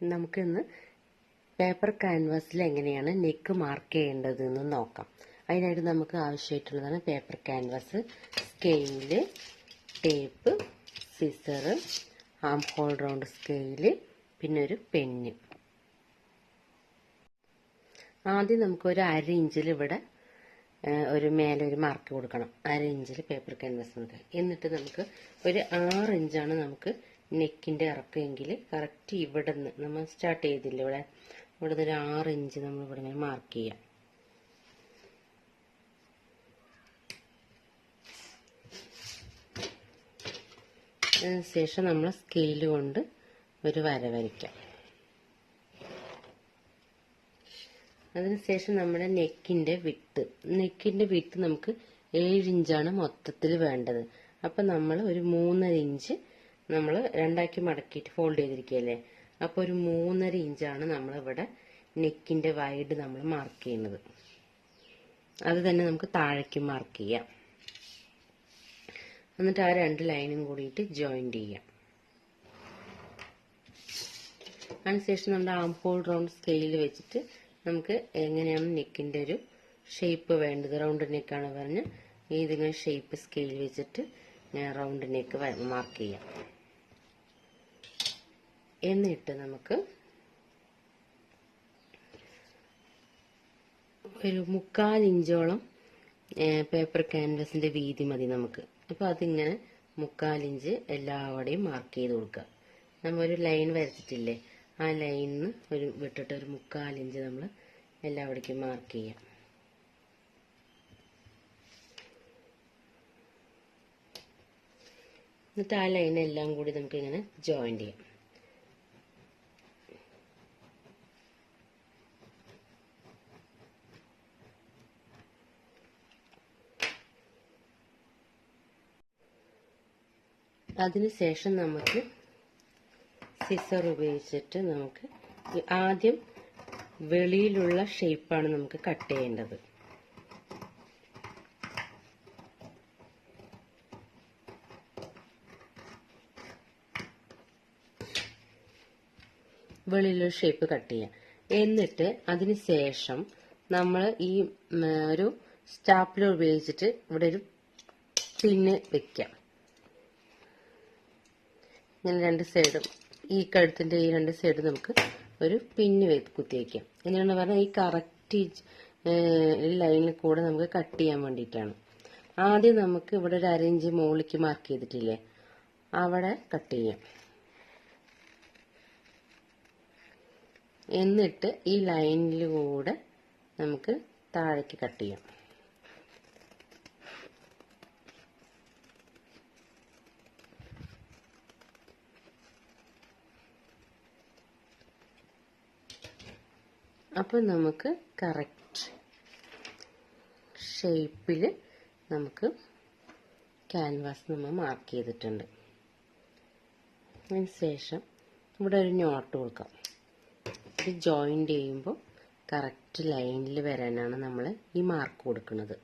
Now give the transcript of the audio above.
നമുക്കിന്ന് പേപ്പർ ക്യാൻവാസിൽ എങ്ങനെയാണ് നെക്ക് മാർക്ക് ചെയ്യേണ്ടത് എന്ന് നോക്കാം. അതിനായിട്ട് നമുക്ക് ആവശ്യമായിട്ടുള്ളതാണ് paper canvas scale tape scissor armhole round scale പിന്നെ ഒരു പെന്ന് ആദ്യം നമുക്ക് നമുക്കൊരു അര ഇഞ്ചിൽ ഇവിടെ ഒരു മേലെ ഒരു മാർക്ക് കൊടുക്കണം. അര ഇഞ്ചിൽ പേപ്പർ ക്യാൻവാസ് ഉണ്ട് എന്നിട്ട് നമുക്ക് ഒരു ആറ് ഇഞ്ചാണ് നമുക്ക് നെക്കിന്റെ ഇറക്കമെങ്കിൽ കറക്റ്റ് ഇവിടെ നിന്ന് നമ്മൾ സ്റ്റാർട്ട് ചെയ്തില്ല ഇവിടെ? ഇവിടെ ഒരു ആറ് ഇഞ്ച് നമ്മൾ ഇവിടെ നിന്ന് മാർക്ക് ചെയ്യാം. അതിനുശേഷം നമ്മൾ സ്കെയിൽ കൊണ്ട് ഒരു വര വരയ്ക്കാം. അതിനുശേഷം നമ്മുടെ നെക്കിന്റെ വിട്ട് നെക്കിന്റെ വിട്ട് നമുക്ക് ഏഴ് ഇഞ്ചാണ് മൊത്തത്തിൽ വേണ്ടത്. അപ്പം നമ്മൾ ഒരു മൂന്നര ഇഞ്ച് നമ്മൾ രണ്ടാക്കി മടക്കിയിട്ട് ഫോൾഡ് ചെയ്തിരിക്കുകയല്ലേ? അപ്പോൾ ഒരു മൂന്നര ഇഞ്ചാണ് നമ്മൾ ഇവിടെ നെക്കിന്റെ വൈഡ് നമ്മൾ മാർക്ക് ചെയ്യുന്നത്. അത് തന്നെ നമുക്ക് താഴേക്ക് മാർക്ക് ചെയ്യാം. എന്നിട്ട് ആ രണ്ട് ലൈനും കൂടിയിട്ട് ജോയിന്റ് ചെയ്യാം. അതിനുശേഷം നമ്മുടെ ആം ഹോൾ റൗണ്ട് സ്കെയിൽ വെച്ചിട്ട് നമുക്ക് എങ്ങനെയാണ് നെക്കിന്റെ ഒരു ഷേപ്പ് വേണ്ടത്? റൗണ്ട് നെക്കാണ് പറഞ്ഞ് ഇതിങ്ങനെ ഷേപ്പ് സ്കെയിൽ വെച്ചിട്ട് ഞാൻ റൗണ്ട് നെക്ക് മാർക്ക് ചെയ്യാം. എന്നിട്ട് നമുക്ക് ഒരു മുക്കാൽ ഇഞ്ചോളം പേപ്പർ ക്യാൻവാസിന്റെ വീതി മതി നമുക്ക്. അപ്പോൾ അതിങ്ങനെ മുക്കാൽ ഇഞ്ച് എല്ലാവിടെയും മാർക്ക് ചെയ്ത് കൊടുക്കുക. നമ്മൾ ഒരു ലൈൻ വരച്ചിട്ടില്ലേ? ആ ലൈനിന്ന് ഒരു വിട്ടിട്ട് ഒരു മുക്കാൽ ഇഞ്ച് നമ്മൾ എല്ലാവിടേക്കും മാർക്ക് ചെയ്യാം. എന്നിട്ട് ആ ലൈനെല്ലാം കൂടി നമുക്ക് ഇങ്ങനെ ജോയിൻ ചെയ്യാം. അതിനുശേഷം നമുക്ക് സിസർ ഉപയോഗിച്ചിട്ട് നമുക്ക് ആദ്യം വെളിയിലുള്ള ഷേപ്പാണ് നമുക്ക് കട്ട് ചെയ്യേണ്ടത്. വെളിയിലുള്ള ഷേപ്പ് കട്ട് ചെയ്യാം. എന്നിട്ട് അതിന് ശേഷം നമ്മൾ ഈ ഒരു സ്റ്റാപ്ലർ ഉപയോഗിച്ചിട്ട് ഇവിടെ ഒരു പിന്ന് വെക്കാം. ഇങ്ങനെ രണ്ട് സൈഡും ഈ കഴുത്തിന്റെ ഈ രണ്ട് സൈഡും നമുക്ക് ഒരു പിന്ന് കുത്തി വയ്ക്കാം എങ്ങനെയാണെന്ന് പറഞ്ഞാൽ ഈ കറക്റ്റ് ലൈനിൽ കൂടെ നമുക്ക് കട്ട് ചെയ്യാൻ വേണ്ടിയിട്ടാണ്. ആദ്യം നമുക്ക് ഇവിടെ ഒരു അരഞ്ച് മുകളിലേക്ക് മാർക്ക് ചെയ്തിട്ടില്ലേ? അവിടെ കട്ട് ചെയ്യാം. എന്നിട്ട് ഈ ലൈനിലൂടെ നമുക്ക് താഴേക്ക് കട്ട് ചെയ്യാം. അപ്പോൾ നമുക്ക് കറക്റ്റ് ഷേപ്പിൽ നമുക്ക് ക്യാൻവാസ് നമ്മൾ മാർക്ക് ചെയ്തിട്ടുണ്ട്. അതിന് ശേഷം ഇവിടെ ഒരു നോട്ട് കൊടുക്കാം. ഇത് ജോയിന്റ് ചെയ്യുമ്പോൾ കറക്റ്റ് ലൈനിൽ വരാനാണ് നമ്മൾ ഈ മാർക്ക് കൊടുക്കുന്നത്.